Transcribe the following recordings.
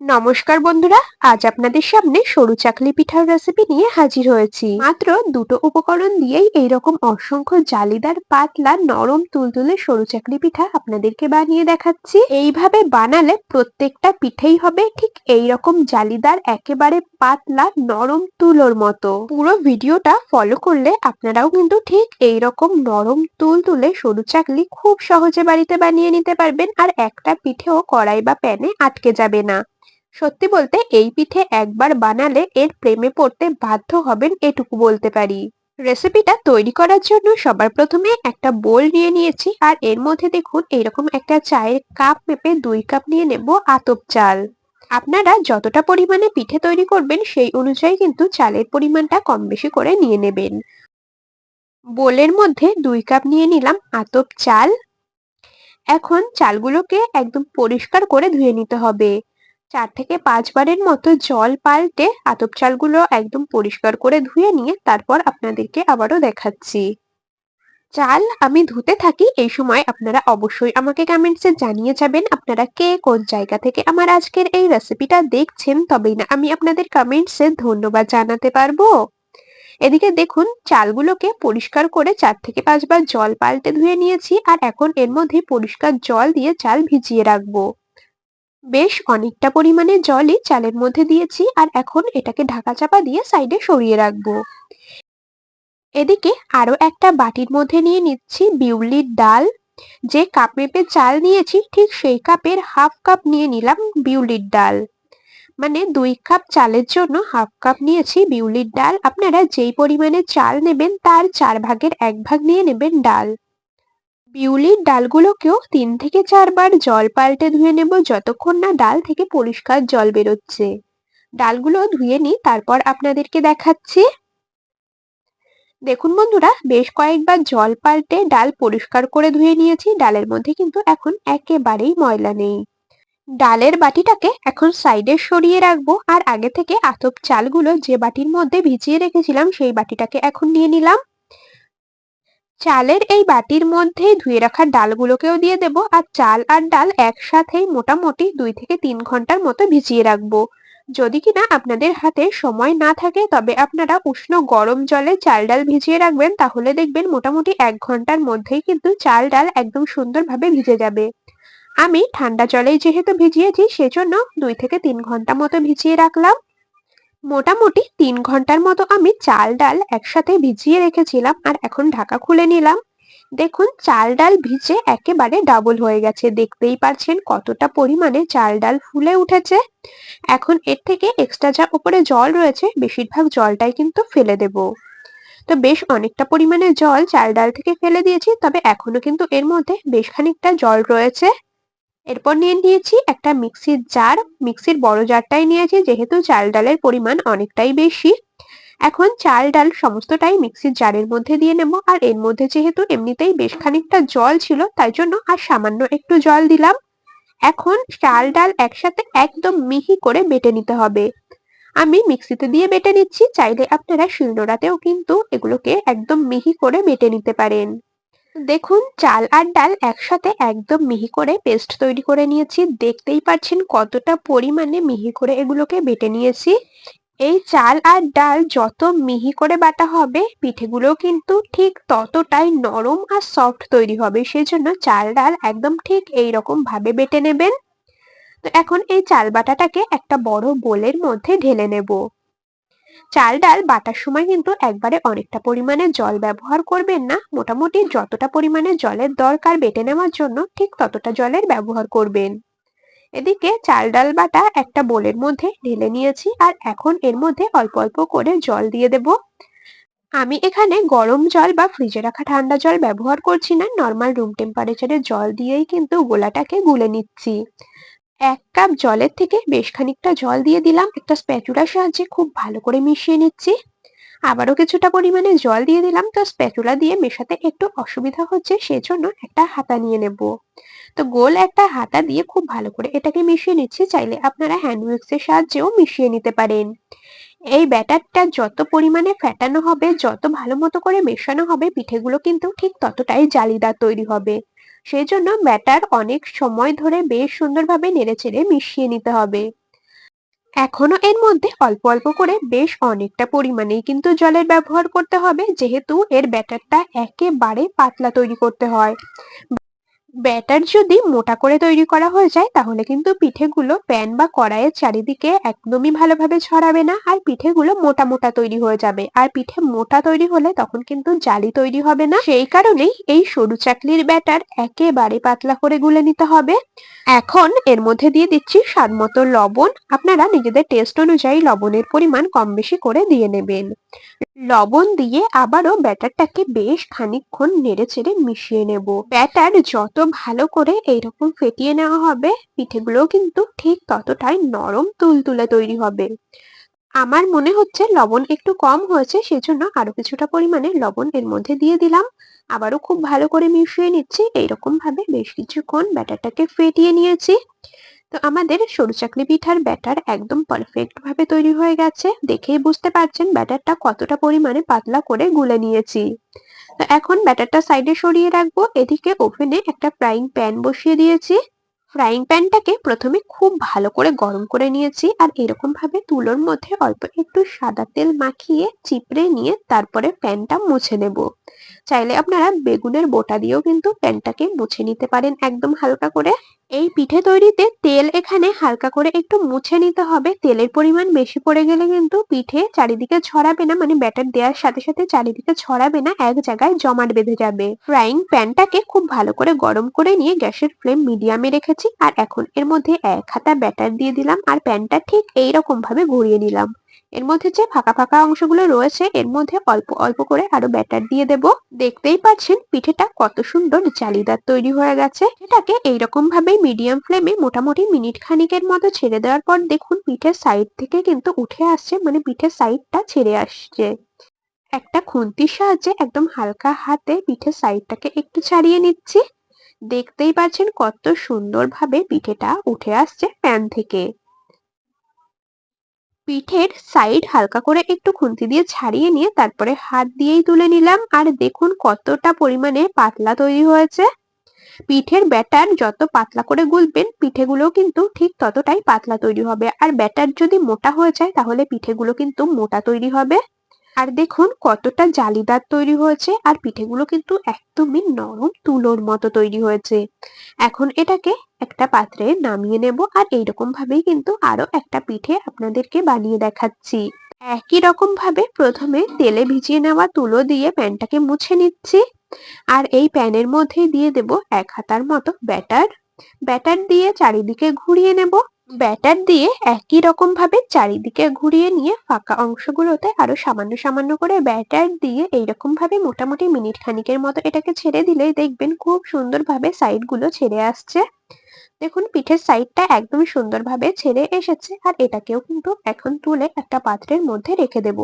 নমস্কার বন্ধুরা, আজ আপনাদের সামনে সরু চাকলি পিঠার রেসিপি নিয়ে হাজির হয়েছি। মাত্র দুটো উপকরণ দিয়েই এইরকম অসংখ্য জালিদার, পাতলা, নরম, তুলতুলে সরু চাকলি পিঠা আপনাদেরকে বানিয়ে দেখাচ্ছি। এইভাবে বানালে প্রত্যেকটা পিঠেই হবে ঠিক এইরকম জালিদার, একেবারে পাতলা, নরম তুলোর মতো। পুরো ভিডিওটা ফলো করলে আপনারাও কিন্তু ঠিক এইরকম নরম তুল তুলে সরু চাকলি খুব সহজে বাড়িতে বানিয়ে নিতে পারবেন। আর একটা পিঠেও কড়াই বা প্যানে আটকে যাবে না। সত্যি বলতে এই পিঠে একবার বানালে এর প্রেমে পড়তে বাধ্য হবেন এটুকু বলতে পারি। রেসিপিটা তৈরি করার জন্য সবার প্রথমে একটা বোল নিয়ে নিয়েছি আর এর মধ্যে দেখুন এইরকম একটা চায়ের কাপ মেপে দুই কাপ নিয়ে নেব আতপ চাল। আপনারা যতটা পরিমাণে পিঠে তৈরি করবেন সেই অনুযায়ী কিন্তু চালের পরিমাণটা কম বেশি করে নিয়ে নেবেন। বোলের মধ্যে দুই কাপ নিয়ে নিলাম আতপ চাল। এখন চালগুলোকে একদম পরিষ্কার করে ধুয়ে নিতে হবে। চার থেকে পাঁচবারের মতো জল পাল্টে আতপ চালগুলো একদম পরিষ্কার করে ধুয়ে নিয়ে তারপর আপনাদেরকে আবারও দেখাচ্ছি। চাল আমি ধুতে থাকি, এই সময় আপনারা অবশ্যই আমাকে কমেন্টসে জানিয়ে যাবেন আপনারা কে, কোন জায়গা থেকে আমার আজকের এই রেসিপিটা দেখছেন, তবেই না আমি আপনাদের কমেন্টসে ধন্যবাদ জানাতে পারব। এদিকে দেখুন, চালগুলোকে পরিষ্কার করে চার থেকে পাঁচবার জল পাল্টে ধুয়ে নিয়েছি আর এখন এর মধ্যে পরিষ্কার জল দিয়ে চাল ভিজিয়ে রাখব। বেশ অনেকটা পরিমাণে জলই চালের মধ্যে দিয়েছি আর এখন এটাকে ঢাকা চাপা দিয়ে সাইডে সরিয়ে রাখব। এদিকে আরও একটা বাটির মধ্যে নিয়ে নিচ্ছি বিউলির ডাল। যে কাপ মেপে চাল নিয়েছি ঠিক সেই কাপের হাফ কাপ নিয়ে নিলাম বিউলির ডাল। মানে দুই কাপ চালের জন্য হাফ কাপ নিয়েছি বিউলির ডাল। আপনারা যেই পরিমাণে চাল নেবেন তার চার ভাগের এক ভাগ নিয়ে নেবেন ডাল। বিউলির ডালগুলোকেও তিন থেকে চারবার জল পাল্টে ধুয়ে নেব যতক্ষণ না ডাল থেকে পরিষ্কার জল বেরোচ্ছে। ডালগুলো ধুয়ে নিই, তারপর আপনাদেরকে দেখাচ্ছি। দেখুন বন্ধুরা, বেশ কয়েকবার জল পাল্টে ডাল পরিষ্কার করে ধুয়ে নিয়েছি, ডালের মধ্যে কিন্তু এখন একেবারেই ময়লা নেই। ডালের বাটিটাকে এখন সাইডে সরিয়ে রাখব, আর আগে থেকে আতপ চালগুলো যে বাটির মধ্যে ভিজিয়ে রেখেছিলাম, সেই বাটিটাকে এখন নিয়ে নিলাম। চালের এই বাটির মধ্যে ধুয়ে রাখা ডালগুলোকেও দিয়ে দেব আর চাল আর ডাল একসাথেই মোটামুটি দুই থেকে তিন ঘণ্টার মতো ভিজিয়ে রাখব। যদি কিনা আপনাদের হাতে সময় না থাকে, তবে আপনারা উষ্ণ গরম জলে চাল ডাল ভিজিয়ে রাখবেন, তাহলে দেখবেন মোটামুটি এক ঘণ্টার মধ্যেই কিন্তু চাল ডাল একদম সুন্দরভাবে ভিজে যাবে। আমি ঠান্ডা জলেই যেহেতু ভিজিয়েছি, সেজন্য দুই থেকে তিন ঘণ্টা মতো ভিজিয়ে রাখলাম। মোটামুটি তিন ঘণ্টার মতো আমি চাল ডাল একসাথে ভিজিয়ে রেখেছিলাম আর এখন ঢাকা খুলে নিলাম। দেখুন, চাল ডাল ভিজে একেবারে ডাবল হয়ে গেছে। দেখতেই পারছেন কতটা পরিমাণে চাল ডাল ফুলে উঠেছে। এখন এর থেকে এক্সট্রা যা উপরে জল রয়েছে, বেশিরভাগ জলটাই কিন্তু ফেলে দেব। তো বেশ অনেকটা পরিমাণে জল চাল ডাল থেকে ফেলে দিয়েছি, তবে এখনও কিন্তু এর মধ্যে বেশ খানিকটা জল রয়েছে। এরপর নিয়ে নিয়েছি একটা মিক্সির জার। মিক্সির বড় জারটাই নিয়েছি, যেহেতু চাল ডালের পরিমাণ অনেকটাই বেশি। এখন চাল ডাল সমস্তটাই মিক্সির জারের মধ্যে দিয়ে নেব। আর এর মধ্যে যেহেতু এমনিতেই বেশ খানিকটা জল ছিল, তাই জন্য আর সামান্য একটু জল দিলাম। এখন চাল ডাল একসাথে একদম মিহি করে বেটে নিতে হবে। আমি মিক্সিতে দিয়ে বেটে নিচ্ছি, চাইলে আপনারা শিলনোড়াতেও কিন্তু এগুলোকে একদম মিহি করে বেটে নিতে পারেন। দেখুন, চাল আর ডাল একসাথে একদম মিহি করে পেস্ট তৈরি করে নিয়েছি। দেখতেই পাচ্ছেন কতটা পরিমাণে মিহি করে এগুলোকে বেটে নিয়েছি। এই চাল আর ডাল যত মিহি করে বাটা হবে পিঠেগুলো কিন্তু ঠিক ততটাই নরম আর সফট তৈরি হবে। সেই জন্য চাল, ডাল একদম ঠিক এই রকম ভাবে বেটে নেবেন। তো এখন এই চাল বাটাটাকে একটা বড় বোলের মধ্যে ঢেলে নেব। চাল ডাল বাটার সময় কিন্তু একবারে অনেকটা পরিমাণে জল ব্যবহার করবেন না। মোটামুটি যতটা পরিমাণে জলের দরকার বেটে নেওয়ার জন্য ঠিক ততটা জলের ব্যবহার করবেন। এদিকে চাল ডাল বাটা একটা বোলের মধ্যে ঢেলে নিয়েছি আর এখন এর মধ্যে অল্প অল্প করে জল দিয়ে দেব। আমি এখানে গরম জল বা ফ্রিজে রাখা ঠান্ডা জল ব্যবহার করছি না। নর্মাল রুম টেম্পারেচারে জল দিয়েই কিন্তু গোলাটাকে গুলে নিচ্ছি। এক কাপ জলের থেকে বেশ খানিকটা জল দিয়ে দিলাম। একটা স্প্যাচুলার সাহায্যে খুব ভালো করে মিশিয়ে নিচ্ছি। আবারও কিছুটা পরিমাণে জল দিয়ে দিলাম। তো স্প্যাচুলা দিয়ে মেশাতে একটু অসুবিধা হচ্ছে, সেজন্য একটা হাতা নিয়ে নেব। তো গোল একটা হাতা দিয়ে খুব ভালো করে এটাকে মিশিয়ে নিচ্ছি। চাইলে আপনারা হ্যান্ড সাহায্যেও মিশিয়ে নিতে পারেন। এই ব্যাটারটা যত পরিমাণে ফ্যাটানো হবে, যত ভালো মতো করে মেশানো হবে, পিঠেগুলো কিন্তু ঠিক ততটাই জালিদার তৈরি হবে। সেই জন্য ব্যাটার অনেক সময় ধরে বেশ সুন্দরভাবে নেড়েচেড়ে মিশিয়ে নিতে হবে। এখনও এর মধ্যে অল্প অল্প করে বেশ অনেকটা পরিমাণেই কিন্তু জলের ব্যবহার করতে হবে, যেহেতু এর ব্যাটারটা একেবারে পাতলা তৈরি করতে হয়। ব্যাটার যদি মোটা করে তৈরি করা হয়ে যায়, তাহলে কিন্তু পিঠেগুলো প্যান বা কড়াইয়ের চারিদিকে একদমই ভালোভাবে ছড়াবে না আর পিঠেগুলো মোটা মোটা তৈরি হয়ে যাবে। আর পিঠে মোটা তৈরি হলে তখন কিন্তু জালি তৈরি হবে না। সেই কারণেই এই সরু চাকলির ব্যাটার একেবারে পাতলা করে গুলে নিতে হবে। এখন এর মধ্যে দিয়ে দিচ্ছি স্বাদ মতো লবণ। আপনারা নিজেদের টেস্ট অনুযায়ী লবণের পরিমাণ কম বেশি করে দিয়ে নেবেন। লবণ দিয়ে আবারও ব্যাটারটাকে বেশ খানিকক্ষণ নেড়ে চেড়ে মিশিয়ে নেব। ব্যাটার যত ভালো করে এইরকম ফেটিয়ে নেওয়া হবে পিঠেগুলো কিন্তু ঠিক ততটাই নরম তুলতুলে তৈরি হবে। আমার মনে হচ্ছে লবণ একটু কম হয়েছে, সেজন্য আরও কিছুটা পরিমাণে লবণ এর মধ্যে দিয়ে দিলাম। আবারও খুব ভালো করে মিশিয়ে নিচ্ছি। এইরকম ভাবে বেশ কিছুক্ষণ ব্যাটারটাকে ফেটিয়ে নিয়েছি। তো আমাদের সরু চাকলি পিঠার ব্যাটার একদম পারফেক্ট ভাবে তৈরি হয়ে গেছে। দেখেই বুঝতে পারছেন ব্যাটারটা কতটা পরিমাণে পাতলা করে গুলে নিয়েছি। তো এখন ব্যাটারটা সাইডে সরিয়ে রাখব, এদিকে ওভেনে একটা ফ্রাইং প্যান বসিয়ে দিয়েছি। ফ্রাইং প্যানটাকে প্রথমে খুব ভালো করে গরম করে নিয়েছি আর এরকম ভাবে তুলোর মধ্যে অল্প একটু সাদা তেল মাখিয়ে, চিপড়ে নিয়ে তারপরে প্যানটা মুছে নেব। চাইলে আপনারা বেগুনের বোটা দিয়েও কিন্তু প্যানটাকে মুছে নিতে পারেন একদম হালকা করে। এই পিঠে তৈরিতে তেল এখানে হালকা করে একটু মুছে নিতে হবে। তেলের পরিমাণ বেশি পড়ে গেলে কিন্তু পিঠে চারিদিকে ছড়াবে না মানে ব্যাটার দেওয়ার সাথে সাথে চারিদিকে ছড়াবে না, এক জায়গায় জমাট বেঁধে যাবে। ফ্রাইং প্যানটাকে খুব ভালো করে গরম করে নিয়ে গ্যাসের ফ্লেম মিডিয়ামে রেখেছি। আর এখন এর মধ্যে এক হাতা ব্যাটার দিয়ে দিলাম। আর প্যানটা ঠিক এইরকম ভাবে ঘুরিয়ে নিলাম। এর মধ্যে যে ফাঁকা ফাঁকা অংশগুলো রয়েছে, এর মধ্যে অল্প অল্প করে আরও ব্যাটার দিয়ে দেব। দেখতেই পাচ্ছেন পিঠেটা কত সুন্দর জালিদার তৈরি হয়ে গেছে। এটাকে এইরকম ভাবে মিডিয়াম ফ্লেমে মোটামুটি মিনিট খানিকের মতো ছেড়ে দেওয়ার পর দেখুন পিঠের সাইড থেকে কিন্তু উঠে আসছে মানে পিঠের সাইডটা ছেড়ে আসছে। একটা খুন্তির সাহায্যে একদম হালকা হাতে পিঠের সাইডটাকে একটু ছাড়িয়ে নিচ্ছি। দেখতেই পাচ্ছেন কত সুন্দরভাবে পিঠেটা উঠে আসছে প্যান থেকে। পিঠের সাইড হালকা করে একটু খুন্তি দিয়ে ছাড়িয়ে নিয়ে তারপরে হাত দিয়েই তুলে নিলাম। আর দেখুন কতটা পরিমাণে পাতলা তৈরি হয়েছে। পিঠের ব্যাটার যত পাতলা করে গুলবেন পিঠেগুলো কিন্তু ঠিক ততটাই পাতলা তৈরি হবে। আর ব্যাটার যদি মোটা হয়ে যায়, তাহলে পিঠেগুলো কিন্তু মোটা তৈরি হবে। আর দেখুন কতটা জালিদার তৈরি হয়েছে, আর পিঠেগুলো কিন্তু একদমই নরম তুলোর মতো তৈরি হয়েছে। এখন এটাকে একটা পাত্রে নামিয়ে নেব, আর এইরকম ভাবেই কিন্তু আরও একটা পিঠে আপনাদেরকে বানিয়ে দেখাচ্ছি। একই রকম ভাবে প্রথমে তেলে ভিজিয়ে নেওয়া তুলো দিয়ে প্যানটাকে মুছে নিচ্ছি, আর এই প্যানের মধ্যে দিয়ে দেব এক হাতার মতো ব্যাটার। ব্যাটার দিয়ে চারিদিকে ঘুরিয়ে নেব ব্যাটার দিয়ে একই রকম ভাবে চারিদিকে ঘুরিয়ে নিয়ে ফাঁকা অংশগুলোতে আরও সামান্য সামান্য করে ব্যাটার দিয়ে এইরকম ভাবে মোটামুটি মিনিট খানিকের মতো এটাকে ছেড়ে দিলেই দেখবেন খুব সুন্দরভাবে সাইডগুলো ছেড়ে আসছে। দেখুন, পিঠের সাইডটা একদমই সুন্দরভাবে ছেড়ে এসেছে আর এটাকেও কিন্তু এখন তুলে একটা পাত্রের মধ্যে রেখে দেব।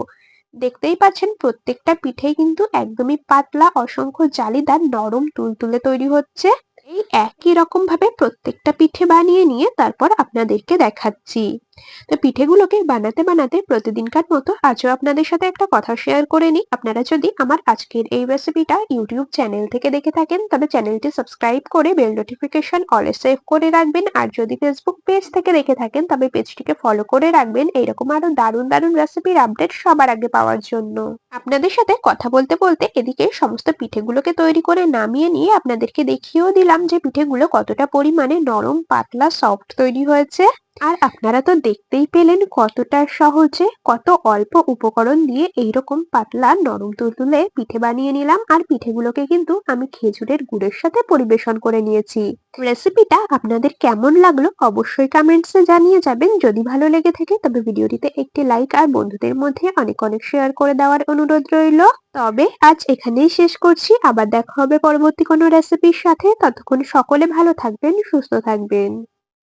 দেখতেই পাচ্ছেন, প্রত্যেকটা পিঠেই কিন্তু একদমই পাতলা, অসংখ্য জালিদার নরম তুলতুলে তৈরি হচ্ছে। এই একই রকম ভাবে প্রত্যেকটা পিঠে বানিয়ে নিয়ে তারপর আপনাদেরকে দেখাচ্ছি। তো পিঠেগুলোকে বানাতে বানাতে প্রতিদিনকার মতো আজও আপনাদের সাথে একটা কথা শেয়ার করে নিই। আপনারা যদি আমার আজকের এই রেসিপিটা ইউটিউব চ্যানেল থেকে দেখে থাকেন, তবে চ্যানেলটি সাবস্ক্রাইব করে বেল নোটিফিকেশন অলে সেভ করে রাখবেন। আর যদি ফেসবুক পেজ থেকে দেখে থাকেন, তবে পেজটিকে ফলো করে রাখবেন। এইরকম আরও দারুণ দারুণ রেসিপির আপডেট সবার আগে পাওয়ার জন্য। আপনাদের সাথে কথা বলতে বলতে এদিকে সমস্ত পিঠেগুলোকে তৈরি করে নামিয়ে নিয়ে আপনাদেরকে দেখিয়েও দিলাম যে পিঠেগুলো কতটা পরিমাণে নরম, পাতলা সফট তৈরি হয়েছে। আর আপনারা তো দেখতেই পেলেন কতটা সহজে, কত অল্প উপকরণ দিয়ে এইরকম পাতলা নরম তুলতুলে পিঠে বানিয়ে নিলাম। আর পিঠেগুলোকে কিন্তু আমি খেজুরের গুড়ের সাথে পরিবেশন করে নিয়েছি। রেসিপিটা আপনাদের কেমন লাগল অবশ্যই কমেন্টসে জানিয়ে যাবেন। যদি ভালো লেগে থাকে তবে ভিডিওটিতে একটি লাইক আর বন্ধুদের মধ্যে অনেক অনেক শেয়ার করে দেওয়ার অনুরোধ রইল। তবে আজ এখানেই শেষ করছি। আবার দেখা হবে পরবর্তী কোনো রেসিপির সাথে। ততক্ষণ সকলে ভালো থাকবেন, সুস্থ থাকবেন।